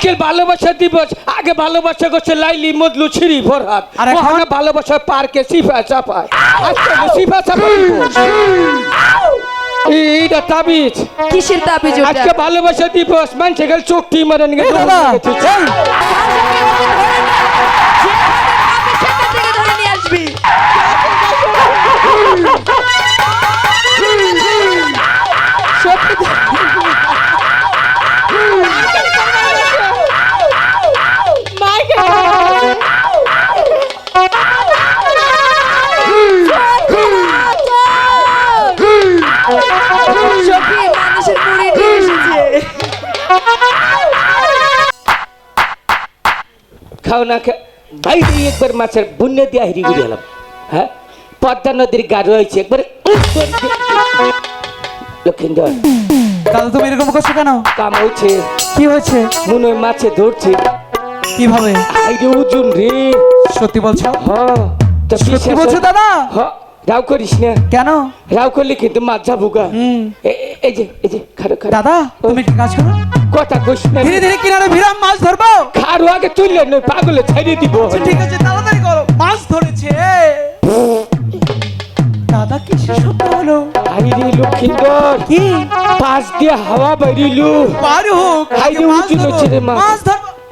আজকের ভালোবাসা দিবস আগে ভালোবাসা করছে লাইলি মদলু ছিরি ফরহাদ। আর এখন? ভালোবাসা পার্কে সিফা চাপায় আজকে সিফা চাপায় এইটা তাবিজ। কিসের তাবিজ আজকে ভালোবাসা দিবস মানুষে গেল চোখটি মারেন নিয়ে খাও না খা বাইরে একবার মাছের বুনে দিয়ে হিরি ঘুরে এলাম। হ্যাঁ? পদ্মা নদীর গা রয়েছে একবার। লক্ষিন্দর। দাদা তুমি এরকম করছ কেন? কাম হচ্ছে কি হয়েছে? মনে হয় মাছে ধরছে। কীভাবে? আইরে ওজন রে। সত্যি বলছো? হ তা সত্যি বলছো হয়? দাদা? হ রাও করিস না। কেন? রাও করলে কিন্তু মাছ যাব গা। এই যে এই যে খারো খারো দাদা তুমি একটা কাজ করো। কথা কইস না ধীরে ধীরে কিনারে ভিড়াম মাছ ধরবো। খারো আগে তুললে নয় পাগলে ছাড়িয়ে দিব। আচ্ছা, ঠিক আছে তাড়াতাড়ি করো। মাছ ধরেছে। দাদা কিসের শব্দ হলো? আইরে লক্ষিন্দর কি? পাশ দিয়ে হাওয়া বেরিলু। পারু হাই রে, মাছ উঁচু ধরো। নিচে রে মাছ।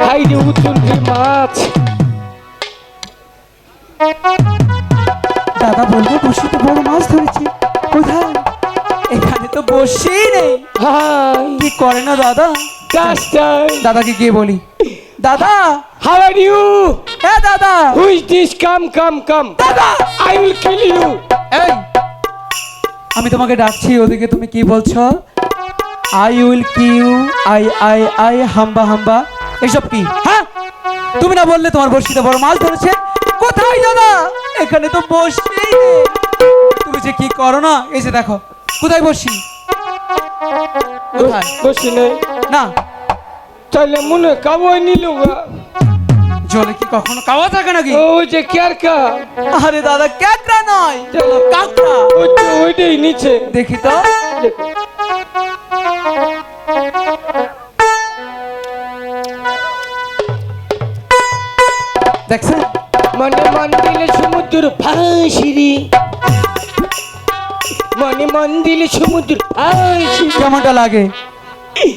হাই রে উতুল রে মাছ। দাদা বলল বসে তো বড় মাছ ধরেছে। তো নেই কি করে না দাদা? দাদাকে গিয়ে বলি দাদা হাউ আর ইউ এ দাদা। হু ইজ দিস কাম কাম কাম দাদা! আই উইল কিল ইউ এই আমি তোমাকে ডাকছি ওদিকে তুমি কি বলছো? আই উইল কিউ আই আই আই হাম্বা হাম্বা। এসব কি? হ্যাঁ? তুমি না বললে তোমার বড়শিতে বড় মাছ ধরেছে? কোথায় দাদা? এখানে তো বসি তুমি যে কি করো না? এই যে দেখো কোথায় বসি কোথায়? না। তাহলে মনে কাবই নিল জলে কি কখনো কাওয়া থাকে নাকি? ও যে কেয়ার আরে দাদা ক্যাকড়া নয় কাকড়া। ওই তো ওইটাই নিচে। দেখি তো। দেখো দেখছেন? মনে মন দিলে সমুদ্র ভাসিরি মনে মন দিলে সমুদ্র কেমনটা লাগে?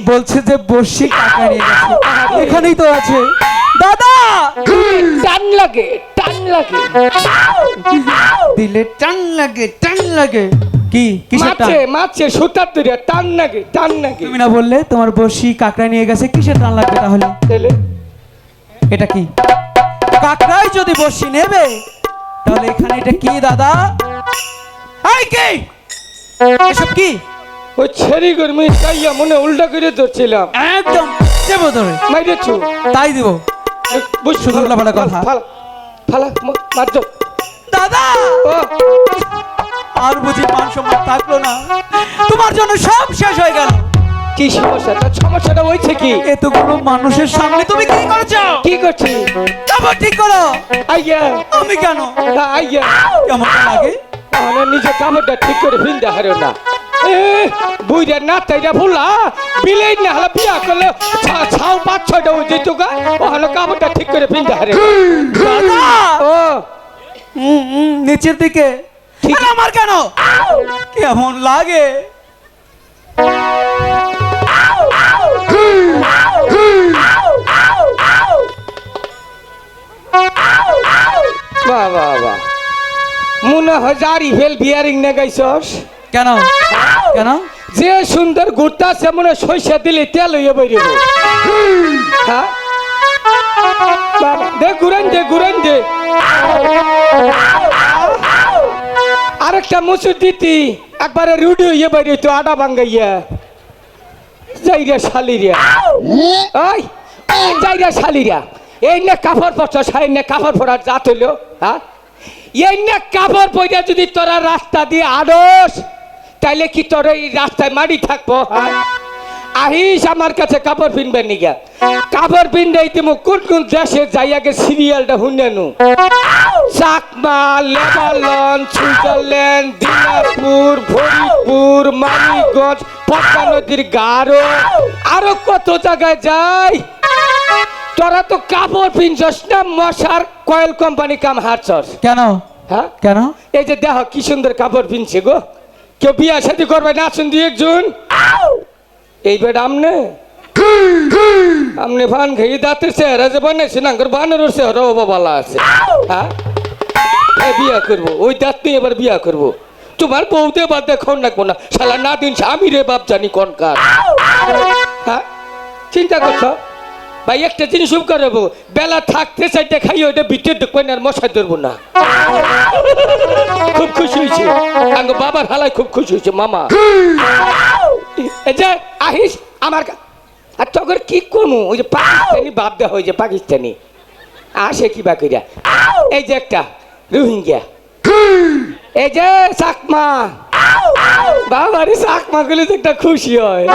বলছে যে বসি টাকা নিয়ে গেছে। এখানেই তো আছে। দাদা! টান লাগে টান লাগে। দিলে টান লাগে টান লাগে। কি কিসের টান? মাছে মাছে সুতার তৈরি টান লাগে টান লাগে। তুমি না বললে তোমার বসি কাকড়া নিয়ে গেছে কিসের টান লাগবে তাহলে? তাহলে? এটা কি? কাকড়াই যদি বসি নেবে তাহলে এখানে এটা কি দাদা? এই কি? এসব কি? ওই ছেড়ি গরমি চাইয়া মনে উল্টা করে ধরছিলাম। একদম। দেবো ধরে মাইরেছু। তাই দিব। শুধু উল্টাপাল্টা কথা। ফালা ফালা মারছ। দাদা! আর বুঝি মান সম্মান থাকল না। তোমার জন্য সব শেষ হয়ে গেল। কি সমস্যা? তার সমস্যাটা হয়েছে কি? এতগুলো মানুষের সামনে তুমি কি করেছ? কি করছি? তারপর ঠিক করো। আইয়া। আমি কেন? আইয়া। কেমন লাগে? আমার নিজে কামড়টা ঠিক করে ফিলতে হারো না। এ বুইরা না তাইরা ভুলা বিলেই না হলে বিয়া করলে ছাও পাঁচ ছয়টা ওই যেত গা ওখানে কামড়টা ঠিক করে ফিলতে হারে। ও। নিচের দিকে। ঠিক- আমার কেন? কেমন লাগে? বাহ বাহ বাহ। মনে হাজারি ফেল বিয়ারিং না গাইছস? কেন? কেন? যে সুন্দর ঘুরতা সে মনে সইসা দিলে তেল হইয়া বেরিব। হ্যাঁ দে ঘুরেন দে ঘুরেন দে। আরেকটা মুসুর দিতি একবারে রুডি হইয়া বেরিয়ে তো আডা ভাঙ্গাইয়া। যাইরা শালিরিয়া ওই যাইরা শালিরা। এই না কাপড় পরছ সাই না কাপড় পরার জাত হইল হ্যাঁ এই না কাপড় পইরা যদি তোরা রাস্তা দিয়ে আড়স, তাইলে কি তোর এই রাস্তায় মারি থাকব? আহিস আমার কাছে কাপড় পিনবেন নিগা কাপড় পিনবে তুমি কোন কোন দেশে যাই আগে সিরিয়ালটা হুন্ডানু চাকমা, লেবানন, সুইজারল্যান্ড, দিনাজপুর, ফরিদপুর, মানিকগঞ্জ, পদ্মা নদীর গারো। আরও কত জায়গায় যাই? তোরা তো কাপড় পিনছস না মশার। কয়েল কোম্পানি কাম হারছস। কেন? হ্যাঁ? কেন? এই যে দেখো কি সুন্দর কাপড় পিনছে গো। কেউ বিয়া শাদি করবে না শুন দিয়ে একজন এই বেড আমনে? আমনে ভান খেয়ে দাঁতের চেহারা যে বানাইছে না আঙ্গুর বানের চেহারা ও বালা আছে। হ্যাঁ? এই বিয়া করব ওই দাঁত নিয়ে এবার বিয়া করব। তোমার বউতে বাদ দেখো না। শালা না দিন আমি রে বাপ জানি কোন কার। হ্যাঁ? চিন্তা করছ? ভাই, একটা জিনিস উপকার হব বেলা থাকতে চাইতে খাই ওইটা ভিতরে ঢুকবেন আর মশাই ধরবো না। খুব খুশি হয়েছে। আঙ্গ বাবার হালায় খুব খুশি হয়েছে, মামা। এই যে, আহিস, আমার আর তখন কি করব? ওই যে পাকিস্তানি বাপ দেওয়া হয়েছে পাকিস্তানি। আসে কি বা কইরা। এই যে একটা রোহিঙ্গা। এই যে চাকমা। বাবারে চাকমা গুলো একটা খুশি হয়।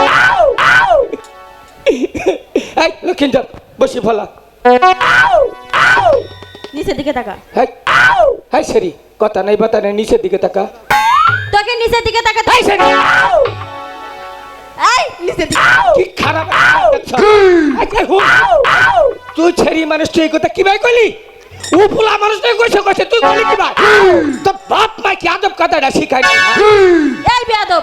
এই লক্ষিন্দর বসি ফলা। নিচের দিকে তাকা। হ্যাঁ হ্যাঁ সরি কথা নাই বাতা নাই নিচের দিকে তাকা। তোকে নিচের দিকে তাকাতে এই সরি। এই নিচের দিকে কি খারাপ হুঁ। তুই ছেড়ি মানুষ তুই কথা কি ভাই কইলি? ও ফুলা মানুষ তুই কইছে কইছে তুই বলি কি ভাই? তো বাপ মা কি আদব কথাটা শিখাই এই বেয়াদব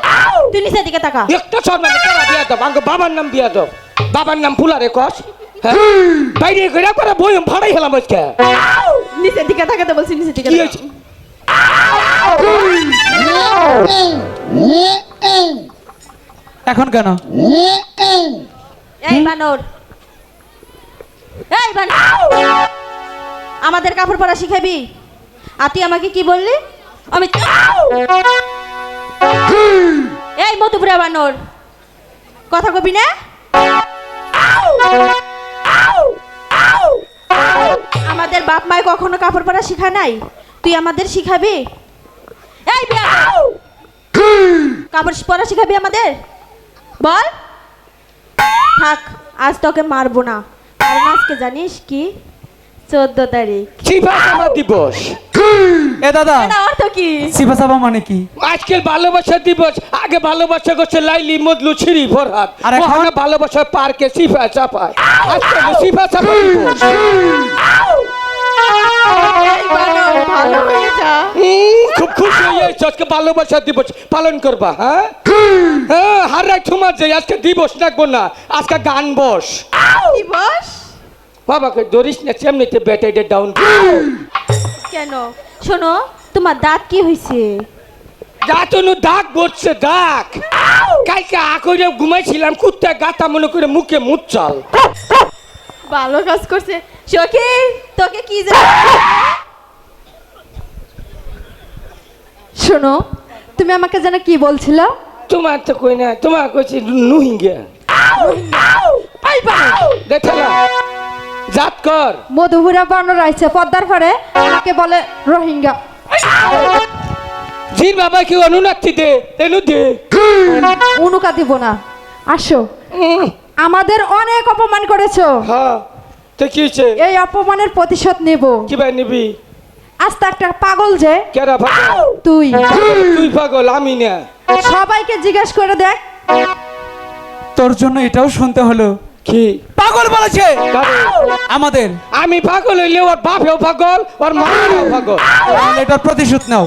তুই নিচের দিকে তাকা। একটা সম্মানে কেরা বিয়া দাও আঙ্গ বাবার নাম বিয়া দাও বাবার নাম ফুলারে কস। হ্যাঁ? বাইরে করে করে বই ভাড়াই হলাম আজকে। নিচের দিকে তাকাতে বলছি নিচের দিকে কি হয়েছে? এখন কেন? এই বানর। এই বানর। আমাদের কাপড় পরা শিখাবি। আর তুই আমাকে কি বললি? আমি এই মধুপুরা বানর। কথা কবি না? আমাদের বাপ মায় কখনো কাপড় পরা শিখা নাই? তুই আমাদের শিখাবি? এই কাপড় পরা শিখাবি আমাদের? বল। থাক, আজ তোকে মারবো না। আজকে জানিস কি? চোদ্দ তারিখ। সিফা দিবস। এ দাদা অর্থ কি? মানে কি? আজকের ভালোবাসা দিবস আগে ভালোবাসা করছে লাইলি মদলু ছিরি ভরহাত আর এখন? ভালোবাসা পার্কে সিফা চাপায়। আজকে চাপা হয়ে খুব খুশি হয়ে যাচ্ছি আজকে ভালোবাসা দিবস। পালন করবা হ্যাঁ? হ্যাঁ হার রাখ তোমার যে আজকে দিবস রাখব না আজকে গান বস। দিবস? বাবাকে ধরিস না চেমনিতে ব্যাটাইডে ডাউন কেন? শোনো তোমার দাঁত কি হয়েছে গাতনু দাগ বসছে দাগ। কালকে আকরে ঘুমাইছিলাম কুত্তা গাতা মনে করে মুখে মুচ্ছাল ভালো কাজ করছে। সখী তোকে কি শোনো তুমি আমাকে যেন কি বলছিল? তোমার তো কই না তোমার কইছি নুহিঙ্গা। দেখলা জাত কর। মধুপুরা বানর আইছে পদ্মার পরে আমাকে বলে রোহিঙ্গা। জির বাবা কি অনুনাতি দে তেনু দে। উনুকা দিব না। আসো। আমাদের অনেক অপমান করেছ। হ্যাঁ তো কি হয়েছে? এই অপমানের প্রতিশোধ নেব। কি ভাই নিবি? আজ তো একটা পাগল যে। কেরা পাগল? তুই। তুই পাগল আমি না। সবাইকে জিজ্ঞেস করে দেখ। তোর জন্য এটাও শুনতে হলো। কি? পাগল বলেছে। কারে? আমাদের। আমি পাগল হইলে ওর বাপেও পাগল ওর মাও পাগল। তাহলে এটার প্রতিশোধ নাও।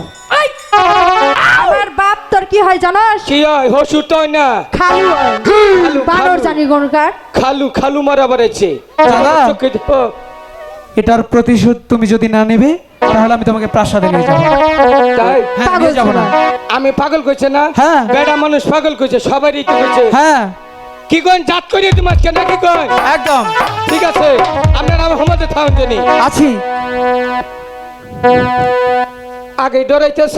আমার বাপ তোর কি হয় জানোস? কি হয়? হসু তো না। খালু হয়। বানর জানি গনকার খালু খালু মারা বেড়েছে। দাদা। চোখে দেখো। এটার প্রতিশোধ তুমি যদি না নেবে তাহলে আমি তোমাকে প্রাসাদে নিয়ে যাব। তাই? হ্যাঁ পাগল নিয়ে যাব না। আমি পাগল কইছে না? হ্যাঁ। বেড়া মানুষ পাগল কইছে সবারই তো কইছে? হ্যাঁ। কি কইন জাত করিয়ে তোমার কেন কি কইন? একদম। ঠিক আছে আপনার নাম হোমাতে থাকুন জানি আছি। আগে ডরাইতেছ?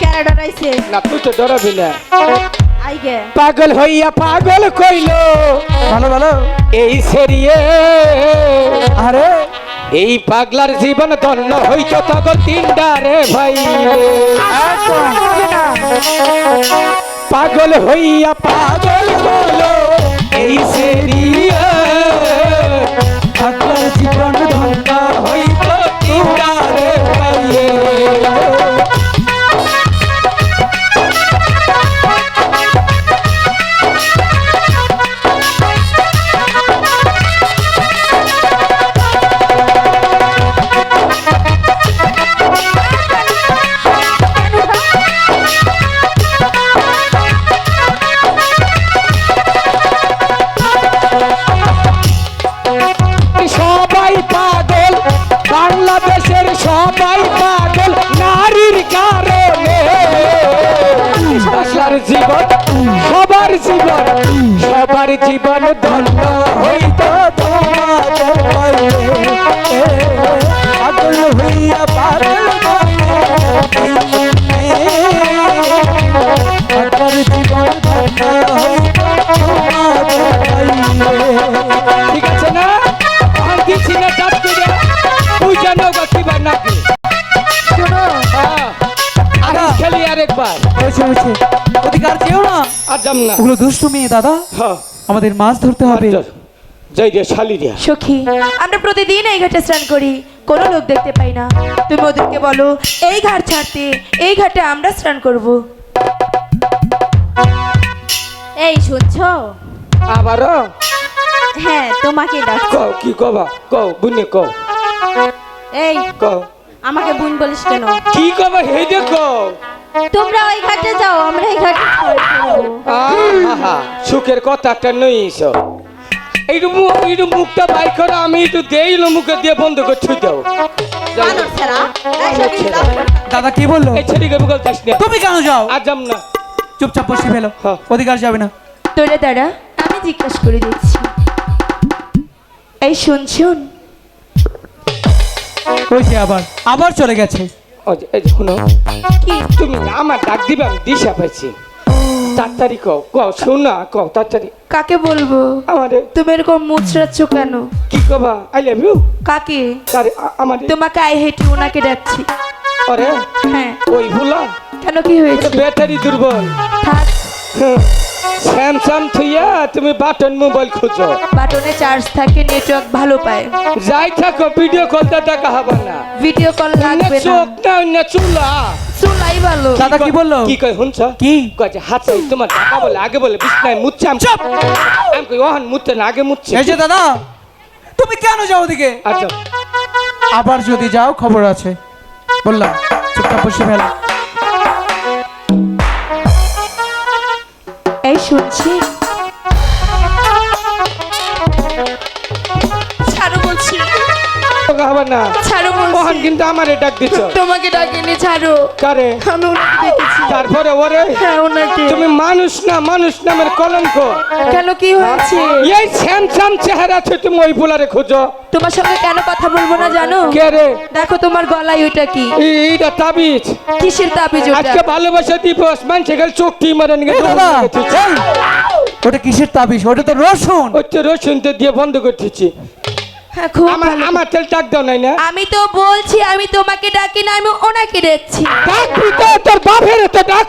কেন ডরাইছে? না তুই তো ডরাবি না। আই গে। পাগল হইয়া পাগল কইলো। ভালো ভালো। এই সেরিয়ে। আরে। এই পাগলার জীবন ধন্য হইতো তখন তিনটা রে ভাই। পাগল হইয়া পাগল বলো এই সেরিয়ে আসলার জীবন সবার জীবন সবার জীবন ধন্য হইত খেলি হয়েছে হয়েছে। ওদিকে আর না আর যাম না। ওগুলো দুষ্টু মেয়ে দাদা। হ্যাঁ। আমাদের মাছ ধরতে হবে। যাই রে শালি রে সখী আমরা প্রতিদিন এই ঘাটে স্নান করি। কোনো লোক দেখতে পাই না। তুমি ওদেরকে বলো এই ঘাট ছাড়তে এই ঘাটে আমরা স্নান করব। এই শুনছো? আবারও? হ্যাঁ তোমাকে ডাক কও কি কবা? কও বুনে কও। এই কও। আমাকে বোন বলিস কেন? কি কবা হে দে কও তোমরা ওই ঘাটে যাও আমরা এই ঘাটে আহা সুখের কথা একটা নইছ এইটু মুখ এইটু মুখটা বাই করো আমি একটু দেইলো মুখে দিয়ে বন্ধ করে ছুই দাও। দাদা কি বলল? এই ছেড়িকে মুখে যাস না। তুমি কেন যাও? আর যাম না। চুপচাপ বসে ফেলো। ওদিকে যাবে না। তোরে দাঁড়া আমি জিজ্ঞাসা করে দিচ্ছি। এই শুন শুন হয়েছে আবার আবার চলে গেছে। ও যে, এই যে শুনো। কি? তুমি আমার ডাক দিবে আমি দিশা পাইছি। তাড়াতাড়ি কও কও শোনা কও তাড়াতাড়ি কাকে বলব? আমারে। তুমি এরকম মুচড়াচ্ছ কেন? কি কবা? আই লাভ ইউ কাকে? তারে আমারে তোমাকে আই হেঁটে ওনাকে ডাকছি। আরে হ্যাঁ। ওই ভুলা। কেন কি হয়েছে? ব্যাটারি দুর্বল। থাক। স্যামসাং থুইয়া তুমি বাটন মোবাইল খুঁজো। বাটনে চার্জ থাকে নেটওয়ার্ক ভালো পায়। যাই থাকো ভিডিও কলটা দেখা হবে না। ভিডিও কল লাগবে না। চোখ না অন্য চুলা। চুলাই ভালো। দাদা কি বলল? কি কয় শুনছ? কি? কয় যে হাত সাইড তোমার টাকা বলে আগে বলে বিছনায় মুচ্ছে আমি চুপ! আমি কই ওহান মুচ্ছে না আগে মুচ্ছে। এই যে দাদা তুমি কেন যাও ওদিকে? আচ্ছা আবার যদি যাও খবর আছে। বললাম চুপচাপ বসে ফেলো। এই শুনছি টাকা হবে না। ছাড়ো বলছি কিন্তু আমারে ডাক দিছ। তোমাকে ডাকিনি ছাড়ো। কারে? আমি ওনাকে দেখেছি তারপরে ওরে? হ্যাঁ ওনাকে। তুমি মানুষ না মানুষ নামের কলঙ্ক। কেন কি হয়েছে? এই চেহারা আছে তুমি ওই বুলারে খোঁজো। তোমার সঙ্গে কেন কথা বলব না জানো? কে রে? দেখো তোমার গলায় ওইটা কি? এইটা তাবিজ। কিসের তাবিজ ওটা? আজকে ভালোবাসা দিবস মানুষে গেল চোখ টি মারে নিয়ে দাদা! এই, ওটা কিসের তাবিজ? ওটা তো রসুন। ওই তো রসুন তো দিয়ে বন্ধ করতেছি আমার ভালো। আমার তেল ডাক দাও নাই না আমি তো বলছি আমি তোমাকে ডাকি না আমি ওনাকে দেখছি। ডাকবি তো তোর বাপের তো ডাক।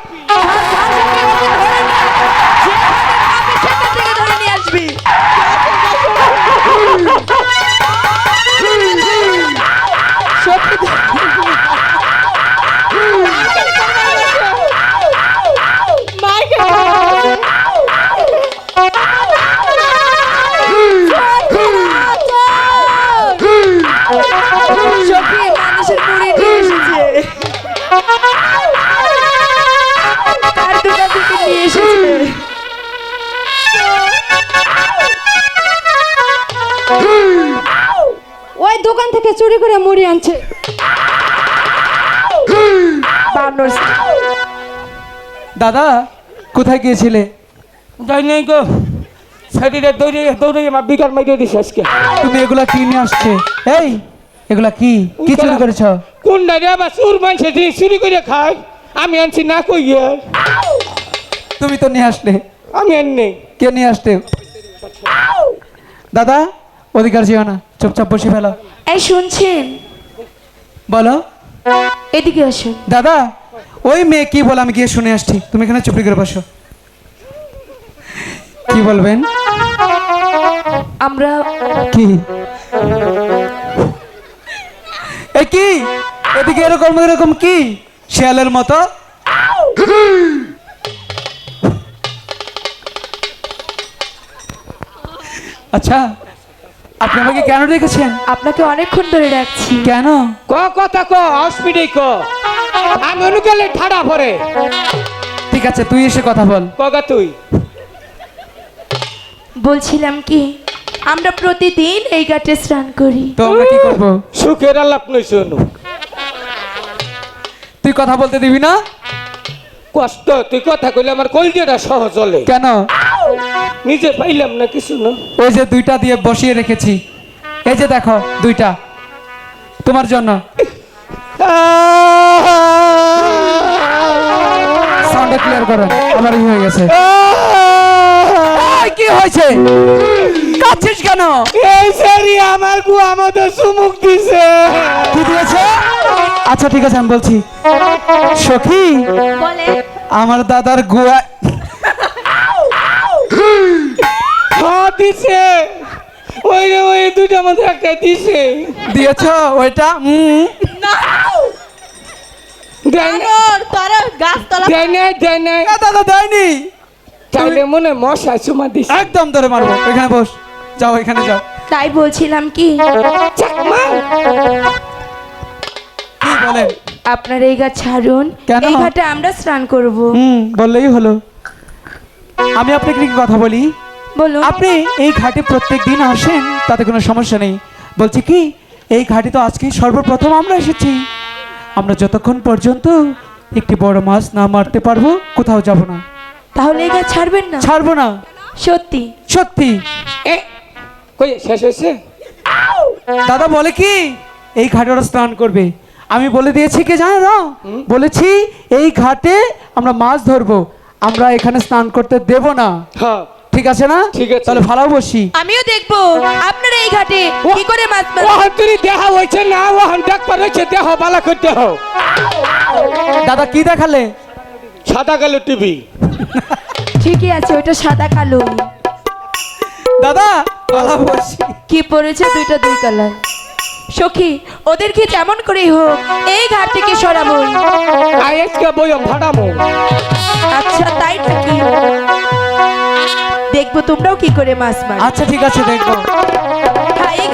আনছে দাদা কোথায় গিয়েছিলে? যাই নাই গো। শরীরে দৌড়ে দৌড়ে আমার বিকার মাইরে দিছে আজকে। তুমি এগুলা কি নিয়ে আসছে? এই এগুলা কি? কি চুরি করেছ? কোন রে আবার চুর দিয়ে চুরি করে খায়? আমি আনছি না কইয়ে তুমি তো নিয়ে আসলে। আমি আন নেই। কে নিয়ে আসতে? দাদা অধিকার যেও না। চুপচাপ বসে ফেলো। এই শুনছেন? বলো। এদিকে আসুন দাদা ওই মেয়ে কি বলে? আমি গিয়ে শুনে আসছি। তুমি এখানে চুপি করে বসো। কি বলবেন? আমরা কি? এ কি? এদিকে এরকম এরকম কি? শিয়ালের মতো? আচ্ছা। আপনি আমাকে কেন রেখেছেন আপনাকে অনেকক্ষণ ধরে ডাকছি। কেন? ক কথা ক হসপিটাল ক। আমি অনুকালে ঠাড়া পরে। ঠিক আছে তুই এসে কথা বল। কগা তুই? বলছিলাম কি আমরা প্রতিদিন এই ঘাটে স্নান করি। তো আমরা কি করব? সুখের আলাপ নই শোনো। তুই কথা বলতে দিবি না? কষ্ট তুই কথা কইলে আমার কলজেটা সহজ চলে কেন? নিজে পাইলাম না কিছু না। ওই যে দুইটা দিয়ে বসিয়ে রেখেছি। এই যে দেখো দুইটা। তোমার জন্য। সাউন্ড ক্লিয়ার করো আমার হয়ে গেছে। কি হয়েছে? কাঁদছিস কেন? এই সারি আমার গু আমাদের সুমুখ দিছে। কি দিয়েছে? আচ্ছা ঠিক আছে আমি বলছি। সখী বলে। আমার দাদার গুয়া দিছে ওই রে ওই দুইটা মধ্যে একটা দিছে। দিয়েছ ওইটা? হুম না! একদম ধরে মারবো। এখানে বস। যাও এখানে যাও। তাই বলছিলাম কি? চাকমা! কি বলেন? আপনার এই গাছ ছাড়ুন। কেন? এই ঘাটে আমরা স্নান করব। হুম বললেই হলো। আমি আপনাকে কি কথা বলি? বলুন। আপনি এই ঘাটে প্রত্যেক দিন আসেন তাতে কোনো সমস্যা নেই। বলছি কি এই ঘাটে তো আজকে সর্বপ্রথম আমরা এসেছি। আমরা যতক্ষণ পর্যন্ত একটি বড় মাছ না মারতে পারব কোথাও যাব না। তাহলে এই ঘাট ছাড়বেন না? ছাড়বো না। সত্যি। সত্যি। এ কই শেষ হয়েছে? দাদা বলে কি এই ঘাটে ওরা স্নান করবে। আমি বলে দিয়েছি কি জানো না বলেছি এই ঘাটে আমরা মাছ ধরবো। আমরা এখানে স্নান করতে দেব না। হ্যাঁ। ঠিক আছে না? ঠিক আছে। তাহলে ভালো বসি। আমিও দেখব। আপনার এই ঘাটে কি করে মাছ মার- ওহন তুই দেখা হয়েছে না ওহন ডাক্তার হয়েছে দেহ বালা করে দেহ দাদা কি দেখালে? সাদা কালো টিভি। ঠিকই আছে ওটা সাদা কালো। দাদা ভালো বসি। কি পড়েছে দুইটা দুই কালার। সখী ওদের কি তেমন করেই হোক এই ঘাট থেকে সরাবই আইএসকে বইম ভাড়ামো। আচ্ছা তাই নাকি? দেখব তোমরাও কি করে মাছ মার আচ্ছা ঠিক আছে দেখব।